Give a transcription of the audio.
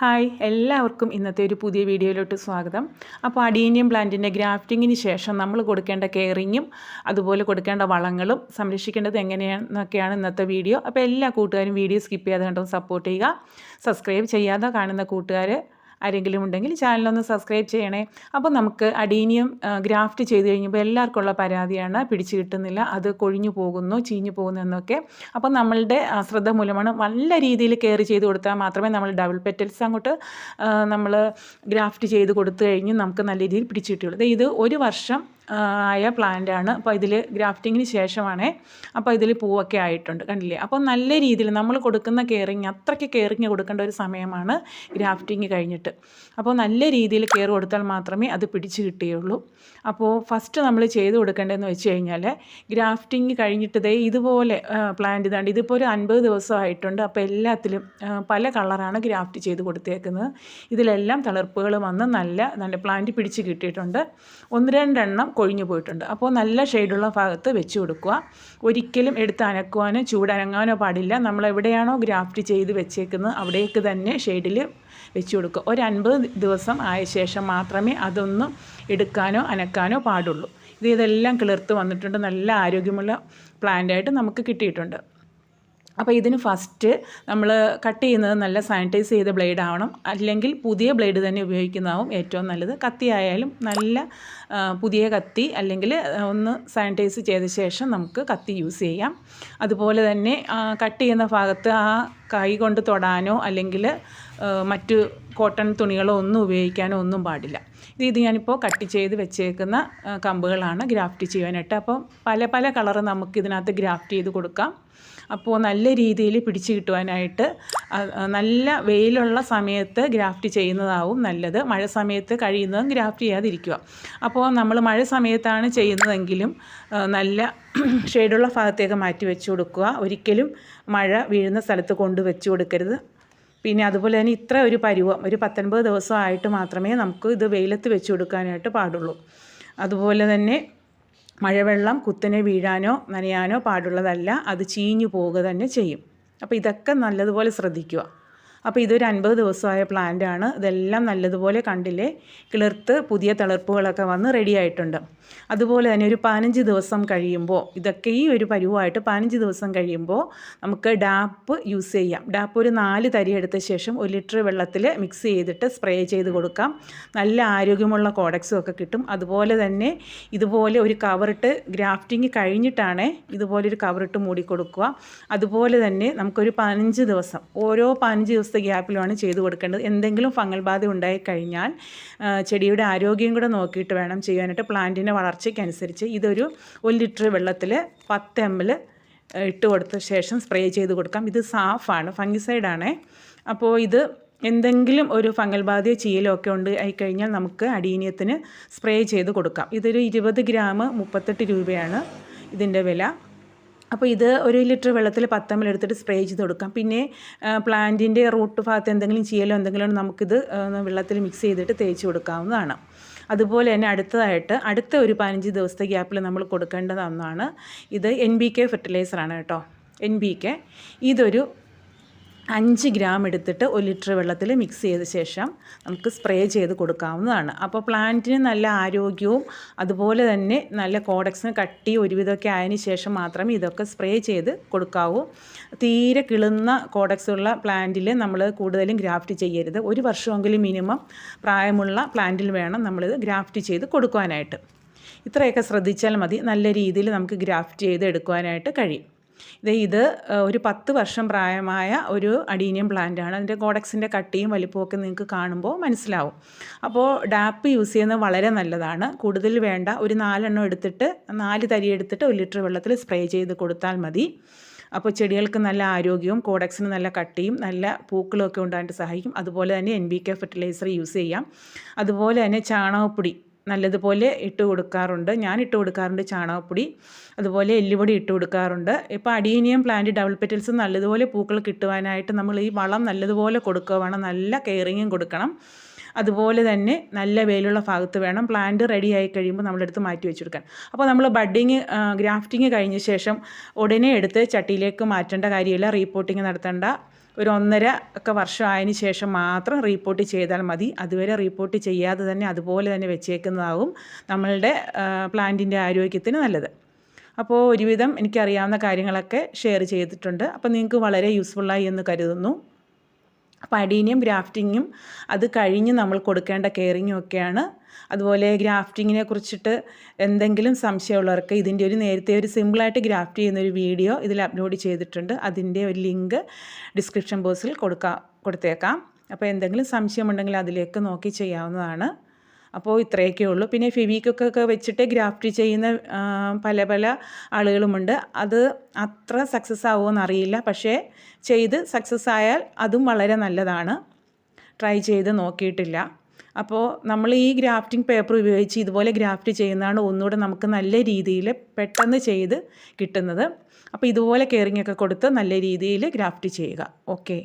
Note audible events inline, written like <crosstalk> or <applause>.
Hi എല്ലാവർക്കും ഇന്നത്തെ ഒരു പുതിയ വീഡിയോയിലോട്ട് സ്വാഗതം. അപ്പോൾ അഡീനിയം പ്ലാന്റിന്റെ ഗ്രാഫ്റ്റിങ്ങിന് ശേഷം നമ്മൾ കൊടുക്കേണ്ട കെയറിങ്ങും അതുപോലെ കൊടുക്കേണ്ട വളങ്ങളും സംരക്ഷിക്കേണ്ടത് എങ്ങനെയാണെന്നൊക്കെയാണ് ഇന്നത്തെ വീഡിയോ. അപ്പോൾ എല്ലാ കൂട്ടുകാരും വീഡിയോ സ്കിപ്പ് ചെയ്യാതെ കണ്ടോ സപ്പോർട്ട് ചെയ്യുക. സബ്സ്ക്രൈബ് ചെയ്യാതെ കാണുന്ന കൂട്ടുകാർ ആരെങ്കിലും ഉണ്ടെങ്കിൽ ചാനലൊന്ന് സബ്സ്ക്രൈബ് ചെയ്യണേ. അപ്പോൾ നമുക്ക് അഡീനിയം ഗ്രാഫ്റ്റ് ചെയ്ത് കഴിഞ്ഞപ്പോൾ എല്ലാവർക്കും ഉള്ള പരാതിയാണ്. പിടിച്ചു കിട്ടുന്നില്ല. അത് കൊഴിഞ്ഞു പോകുന്നു ചീഞ്ഞു പോകുന്നു എന്നൊക്കെ. അപ്പോൾ നമ്മളുടെ അശ്രദ്ധ മൂലമാണ് നല്ല രീതിയിൽ കെയർ ചെയ്ത് കൊടുത്താൽ മാത്രമേ നമ്മൾ ഡബിൾ പെറ്റൽസ് അങ്ങോട്ട് നമ്മൾ ഗ്രാഫ്റ്റ് ചെയ്ത് കൊടുത്തു കഴിഞ്ഞ് നമുക്ക് നല്ല രീതിയിൽ പിടിച്ചു കിട്ടുകയുള്ളൂ. ഇത് ഒരു വർഷം ആയ പ്ലാന്റ് ആണ്. അപ്പോൾ ഇതിൽ ഗ്രാഫ്റ്റിങ്ങിന് ശേഷമാണ് അപ്പോൾ ഇതിൽ പൂവൊക്കെ ആയിട്ടുണ്ട്. കണ്ടില്ലേ? അപ്പോൾ നല്ല രീതിയിൽ നമ്മൾ കൊടുക്കുന്ന കെയറിങ് അത്രയ്ക്ക് കെയറിങ് കൊടുക്കേണ്ട ഒരു സമയമാണ് ഗ്രാഫ്റ്റിങ് കഴിഞ്ഞിട്ട്. അപ്പോൾ നല്ല രീതിയിൽ കെയർ കൊടുത്താൽ മാത്രമേ അത് പിടിച്ച് കിട്ടുകയുള്ളൂ അപ്പോൾ ഫസ്റ്റ് നമ്മൾ ചെയ്ത് കൊടുക്കേണ്ടതെന്ന് വെച്ച് കഴിഞ്ഞാൽ ഗ്രാഫ്റ്റിങ് കഴിഞ്ഞിട്ട് ദേ ഇതുപോലെ പ്ലാന്റ് ഇതാണ്ട് ഇതിപ്പോൾ ഒരു അൻപത് ദിവസമായിട്ടുണ്ട്. അപ്പോൾ എല്ലാത്തിലും പല കളറാണ് ഗ്രാഫ്റ്റ് ചെയ്ത് കൊടുത്തേക്കുന്നത്. ഇതിലെല്ലാം തളിർപ്പുകൾ വന്ന് നല്ല നല്ല പ്ലാന്റ് പിടിച്ച് കിട്ടിയിട്ടുണ്ട്. ഒന്ന് രണ്ടെണ്ണം കൊഴിഞ്ഞു പോയിട്ടുണ്ട്. അപ്പോൾ നല്ല ഷെയ്ഡുള്ള ഭാഗത്ത് വെച്ച് കൊടുക്കുക. ഒരിക്കലും എടുത്ത് അനക്കുവാനോ ചൂടനങ്ങാനോ പാടില്ല. നമ്മൾ എവിടെയാണോ ഗ്രാഫ്റ്റ് ചെയ്ത് വെച്ചേക്കുന്നത് അവിടേക്ക് തന്നെ ഷെയ്ഡിൽ വെച്ച് കൊടുക്കുക. ഒരു അൻപത് ദിവസം ആയ ശേഷം മാത്രമേ അതൊന്നും എടുക്കാനോ അനക്കാനോ പാടുള്ളൂ. ഇത് ഇതെല്ലാം കിളിർത്ത് വന്നിട്ടുണ്ട്. നല്ല ആരോഗ്യമുള്ള പ്ലാന്റായിട്ട് നമുക്ക് കിട്ടിയിട്ടുണ്ട്. അപ്പോൾ ഇതിന് ഫസ്റ്റ് നമ്മൾ കട്ട് ചെയ്യുന്നത് നല്ല സാനിറ്റൈസ് ചെയ്ത ബ്ലേഡ് ആവണം. അല്ലെങ്കിൽ പുതിയ ബ്ലേഡ് തന്നെ ഉപയോഗിക്കുന്നതാവും ഏറ്റവും നല്ലത്. കത്തി ആയാലും നല്ല പുതിയ കത്തി അല്ലെങ്കിൽ ഒന്ന് സാനിറ്റൈസ് ചെയ്ത ശേഷം നമുക്ക് കത്തി യൂസ് ചെയ്യാം. അതുപോലെ തന്നെ കട്ട് ചെയ്യുന്ന ഭാഗത്ത് ആ കൈ കൊണ്ട് തൊടാനോ അല്ലെങ്കിൽ മറ്റ് കോട്ടൺ തുണികളോ ഒന്നും ഉപയോഗിക്കാനോ ഒന്നും പാടില്ല. ഇത് ഇത് ഞാനിപ്പോൾ കട്ട് ചെയ്ത് വെച്ചേക്കുന്ന കമ്പുകളാണ് ഗ്രാഫ്റ്റ് ചെയ്യാനായിട്ട് അപ്പോൾ പല പല കളറ് നമുക്ക് ഇതിനകത്ത് ഗ്രാഫ്റ്റ് ചെയ്ത് കൊടുക്കാം. അപ്പോൾ നല്ല രീതിയിൽ പിടിച്ചു കിട്ടുവാനായിട്ട് നല്ല വെയിലുള്ള സമയത്ത് ഗ്രാഫ്റ്റ് ചെയ്യുന്നതാവും നല്ലത്. മഴ സമയത്ത് കഴിയുന്നതും ഗ്രാഫ്റ്റ് ചെയ്യാതിരിക്കുക. അപ്പോൾ നമ്മൾ മഴ സമയത്താണ് ചെയ്യുന്നതെങ്കിലും നല്ല <clears throat> ഷെയ്ഡുള്ള ഭാഗത്തേക്ക് മാറ്റി വെച്ച് കൊടുക്കുക. ഒരിക്കലും മഴ വീഴുന്ന സ്ഥലത്ത് കൊണ്ട് വെച്ച് കൊടുക്കരുത്. പിന്നെ അതുപോലെ തന്നെ ഇത്ര ഒരു പരുവം ഒരു പത്തൊൻപത് ദിവസമായിട്ട് മാത്രമേ നമുക്ക് ഇത് വെയിലത്ത് വെച്ച് കൊടുക്കാനായിട്ട് പാടുള്ളൂ. അതുപോലെ തന്നെ മഴവെള്ളം കുത്തനെ വീഴാനോ നനയാനോ പാടുള്ളതല്ല അത് ചീഞ്ഞു പോവുക തന്നെ ചെയ്യും. അപ്പോൾ ഇതൊക്കെ നല്ലതുപോലെ ശ്രദ്ധിക്കുക. അപ്പോൾ ഇതൊരു അൻപത് ദിവസമായ പ്ലാന്റ് ആണ്. ഇതെല്ലാം നല്ലതുപോലെ കണ്ടില്ലേ? കിളിർത്ത് പുതിയ തളിർപ്പുകളൊക്കെ വന്ന് റെഡി ആയിട്ടുണ്ട്. അതുപോലെ തന്നെ ഒരു പതിനഞ്ച് ദിവസം കഴിയുമ്പോൾ ഇതൊക്കെ ഈ ഒരു പരുവമായിട്ട് പതിനഞ്ച് ദിവസം കഴിയുമ്പോൾ നമുക്ക് ഡാപ്പ് യൂസ് ചെയ്യാം. ഡാപ്പ് ഒരു നാല് തരി എടുത്ത ശേഷം ഒരു ലിറ്റർ വെള്ളത്തിൽ മിക്സ് ചെയ്തിട്ട് സ്പ്രേ ചെയ്ത് കൊടുക്കാം. നല്ല ആരോഗ്യമുള്ള കോഡക്സും ഒക്കെ കിട്ടും. അതുപോലെ തന്നെ ഇതുപോലെ ഒരു കവറിട്ട് ഗ്രാഫ്റ്റിംഗ് കഴിഞ്ഞിട്ടാണ് ഇതുപോലെ ഒരു കവറിട്ട് മൂടിക്കൊടുക്കുക അതുപോലെ തന്നെ നമുക്കൊരു പതിനഞ്ച് ദിവസം ഓരോ പതിനഞ്ച് ദിവസത്തെ ഗ്യാപ്പിലുമാണ് ചെയ്ത് കൊടുക്കേണ്ടത്. എന്തെങ്കിലും ഫംഗൽ ബാധ ഉണ്ടായി കഴിഞ്ഞാൽ ചെടിയുടെ ആരോഗ്യം കൂടെ നോക്കിയിട്ട് വേണം ചെയ്യാനായിട്ട് പ്ലാന്റിന്റെ വളർച്ചയ്ക്കനുസരിച്ച്. ഇതൊരു ഒരു ലിറ്റർ വെള്ളത്തിൽ പത്ത് എം എൽ ഇട്ട് കൊടുത്ത ശേഷം സ്പ്രേ ചെയ്ത് കൊടുക്കാം. ഇത് സാഫാണ് ഫംഗിസൈഡാണ്. അപ്പോൾ ഇത് എന്തെങ്കിലും ഒരു ഫംഗൽ ബാധയോ ചീലോ ഒക്കെ ഉണ്ട് ആയിക്കഴിഞ്ഞാൽ നമുക്ക് അടീനിയത്തിന് സ്പ്രേ ചെയ്ത് കൊടുക്കാം. ഇതൊരു ഇരുപത് ഗ്രാം മുപ്പത്തെട്ട് രൂപയാണ് ഇതിന്റെ വില. അപ്പോൾ ഇത് ഒരു ലിറ്റർ വെള്ളത്തിൽ പത്തമ്മൽ എടുത്തിട്ട് സ്പ്രേ ചെയ്ത് കൊടുക്കാം. പിന്നെ പ്ലാന്റിന്റെ റൂട്ട് ഭാഗത്ത് എന്തെങ്കിലും ചെയ്യലോ എന്തെങ്കിലും നമുക്കിത് വെള്ളത്തിൽ മിക്സ് ചെയ്തിട്ട് തേച്ച് കൊടുക്കാവുന്നതാണ്. അതുപോലെ തന്നെ അടുത്തതായിട്ട് അടുത്ത ഒരു പതിനഞ്ച് ദിവസത്തെ ഗ്യാപ്പിൽ നമ്മൾ കൊടുക്കേണ്ടത് ഒന്നാണ് ഇത് എൻ ബി കെ ഫെർട്ടിലൈസറാണ് കേട്ടോ. എൻ ബി കെ ഇതൊരു അഞ്ച് ഗ്രാം എടുത്തിട്ട് ഒരു ലിറ്റർ വെള്ളത്തിൽ മിക്സ് ചെയ്ത ശേഷം നമുക്ക് സ്പ്രേ ചെയ്ത് കൊടുക്കാവുന്നതാണ്. അപ്പോൾ പ്ലാന്റിന് നല്ല ആരോഗ്യവും അതുപോലെ തന്നെ നല്ല കോഡക്സിന് കട്ടി ഒരുവിധമൊക്കെ ആയതിന് ശേഷം മാത്രമേ ഇതൊക്കെ സ്പ്രേ ചെയ്ത് കൊടുക്കാവൂ. തീരെ കിളുന്ന കോഡക്സുള്ള പ്ലാന്റിൽ നമ്മൾ കൂടുതലും ഗ്രാഫ്റ്റ് ചെയ്യരുത്. ഒരു വർഷമെങ്കിലും മിനിമം പ്രായമുള്ള പ്ലാന്റിൽ വേണം നമ്മളിത് ഗ്രാഫ്റ്റ് ചെയ്ത് കൊടുക്കുവാനായിട്ട്. ഇത്രയൊക്കെ ശ്രദ്ധിച്ചാൽ മതി. നല്ല രീതിയിൽ നമുക്ക് ഗ്രാഫ്റ്റ് ചെയ്ത് എടുക്കുവാനായിട്ട് കഴിയും. ഇത് ഇത് ഒരു പത്ത് വർഷം പ്രായമായ ഒരു അഡീനിയം പ്ലാന്റ് ആണ് അതിന്റെ കോഡക്സിന്റെ കട്ടിയും വലിപ്പമൊക്കെ നിങ്ങൾക്ക് കാണുമ്പോൾ മനസ്സിലാവും. അപ്പോൾ ഡാപ്പ് യൂസ് ചെയ്യുന്നത് വളരെ നല്ലതാണ്. കൂടുതൽ വേണ്ട ഒരു നാലെണ്ണം എടുത്തിട്ട് നാല് തരി എടുത്തിട്ട് ഒരു ലിറ്റർ വെള്ളത്തിൽ സ്പ്രേ ചെയ്ത് കൊടുത്താൽ മതി. അപ്പോൾ ചെടികൾക്ക് നല്ല ആരോഗ്യവും കോഡക്സിന് നല്ല കട്ടിയും നല്ല പൂക്കളൊക്കെ ഉണ്ടായിട്ട് സഹായിക്കും. അതുപോലെ തന്നെ N P K fertiliser use ചെയ്യാം. അതുപോലെ തന്നെ ചാണകപ്പൊടി നല്ലതുപോലെ ഇട്ട് കൊടുക്കാറുണ്ട്. ഞാൻ ഇട്ട് കൊടുക്കാറുണ്ട് ചാണകപ്പൊടി അതുപോലെ എല്ലുപൊടി ഇട്ട് കൊടുക്കാറുണ്ട്. ഇപ്പോൾ അഡീനിയം പ്ലാന്റ് ഡബിൾ പെറ്റൽസ് നല്ലതുപോലെ പൂക്കൾ കിട്ടുവാനായിട്ട് നമ്മൾ ഈ വളം നല്ലതുപോലെ കൊടുക്കുക വേണം നല്ല കെയറിങ്ങും കൊടുക്കണം. അതുപോലെ തന്നെ നല്ല വെയിലുള്ള ഭാഗത്ത് വേണം പ്ലാന്റ് റെഡി ആയി കഴിയുമ്പോൾ നമ്മളെടുത്ത് മാറ്റി വെച്ച് കൊടുക്കാൻ അപ്പോൾ നമ്മൾ ബഡിങ് ഗ്രാഫ്റ്റിങ് കഴിഞ്ഞ ശേഷം ഉടനെ എടുത്ത് ചട്ടിയിലേക്ക് മാറ്റേണ്ട കാര്യമില്ല. റീപോട്ടിങ് നടത്തേണ്ട. ഒരു ഒന്നര ഒക്കെ വർഷം ആയതിന് ശേഷം മാത്രം റീപ്പോർട്ട് ചെയ്താൽ മതി. അതുവരെ റീപ്പോർട്ട് ചെയ്യാതെ തന്നെ അതുപോലെ തന്നെ വെച്ചേക്കുന്നതാവും നമ്മളുടെ പ്ലാന്റിന്റെ ആരോഗ്യത്തിന് നല്ലത്. അപ്പോൾ ഒരുവിധം എനിക്കറിയാവുന്ന കാര്യങ്ങളൊക്കെ ഷെയർ ചെയ്തിട്ടുണ്ട്. അപ്പോൾ നിങ്ങൾക്ക് വളരെ യൂസ്ഫുള്ളായി എന്ന് കരുതുന്നു. അപ്പോൾ ഗ്രാഫ്റ്റിങ്ങും അത് കഴിഞ്ഞ് നമ്മൾ കൊടുക്കേണ്ട കെയറിങ്ങും ഒക്കെയാണ്. അതുപോലെ ഗ്രാഫ്റ്റിങ്ങിനെ കുറിച്ചിട്ട് എന്തെങ്കിലും സംശയമുള്ളവർക്ക് ഇതിന്റെ ഒരു നേരത്തെ ഒരു സിമ്പിളായിട്ട് ഗ്രാഫ്റ്റ് ചെയ്യുന്ന ഒരു വീഡിയോ ഇതിൽ അപ്ലോഡ് ചെയ്തിട്ടുണ്ട്. അതിന്റെ ഒരു ലിങ്ക് ഡിസ്ക്രിപ്ഷൻ ബോക്സിൽ കൊടുക്കാം കൊടുത്തേക്കാം. അപ്പോൾ എന്തെങ്കിലും സംശയമുണ്ടെങ്കിൽ അതിലേക്ക് നോക്കി ചെയ്യാവുന്നതാണ്. അപ്പോൾ ഇത്രയൊക്കെ ഉള്ളൂ. പിന്നെ ഫെവിക്കൊക്കെ വെച്ചിട്ട് ഗ്രാഫ്റ്റ് ചെയ്യുന്ന പല പല ആളുകളുമുണ്ട്. അത് അത്ര സക്സസ് ആവുമോ അറിയില്ല. പക്ഷേ ചെയ്ത് സക്സസ് ആയാൽ അതും വളരെ നല്ലതാണ്. ട്രൈ ചെയ്ത് നോക്കിയിട്ടില്ല. അപ്പോൾ നമ്മൾ ഈ ഗ്രാഫ്റ്റിംഗ് പേപ്പർ ഉപയോഗിച്ച് ഇതുപോലെ ഗ്രാഫ്റ്റ് ചെയ്യുന്നതാണ് ഒന്നുകൂടെ നമുക്ക് നല്ല രീതിയിൽ പെട്ടെന്ന് ചെയ്ത് കിട്ടുന്നത്. അപ്പോൾ ഇതുപോലെ കെയറിംഗ് ഒക്കെ കൊടുത്ത് നല്ല രീതിയിൽ ഗ്രാഫ്റ്റ് ചെയ്യുക. ഓക്കെ.